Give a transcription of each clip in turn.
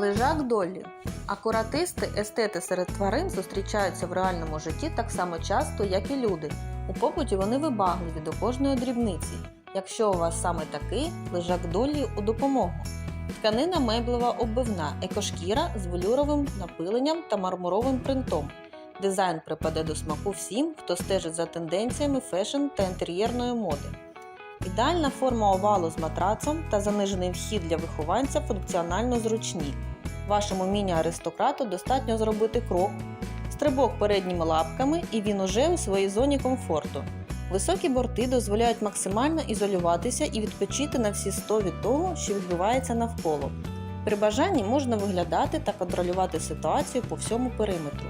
Лежак Доллі. Акуратисти, естети серед тварин зустрічаються в реальному житті так само часто, як і люди. У побуті вони вибагливі до кожної дрібниці. Якщо у вас саме такий, лежак Доллі у допомогу. Тканина меблева оббивна, екошкіра з велюровим напиленням та мармуровим принтом. Дизайн припаде до смаку всім, хто стежить за тенденціями фешн та інтер'єрної моди. Ідеальна форма овалу з матрацом та занижений вхід для вихованця функціонально зручні. Вашому міні-аристократу достатньо зробити крок, стрибок передніми лапками, і він уже у своїй зоні комфорту. Високі борти дозволяють максимально ізолюватися і відпочити на всі 100 від того, що відбувається навколо. При бажанні можна виглядати та контролювати ситуацію по всьому периметру.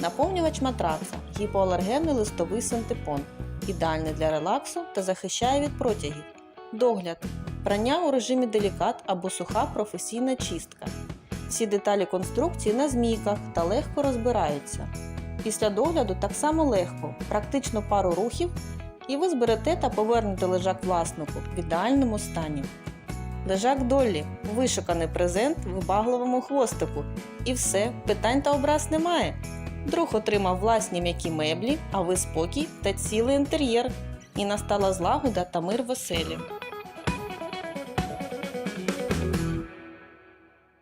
Наповнювач матраца гіпоалергенний листовий синтепон, ідеальний для релаксу та захищає від протягів. Догляд прання у режимі делікат або суха професійна чистка. Всі деталі конструкції на змійках та легко розбираються. Після догляду так само легко, практично пару рухів, і ви зберете та повернете лежак власнику в ідеальному стані. Лежак Доллі вишуканий презент вибагливому хвостику. І все, питань та образ немає. Друг отримав власні м'які меблі, а ви спокій та цілий інтер'єр. І настала злагода та мир в оселі.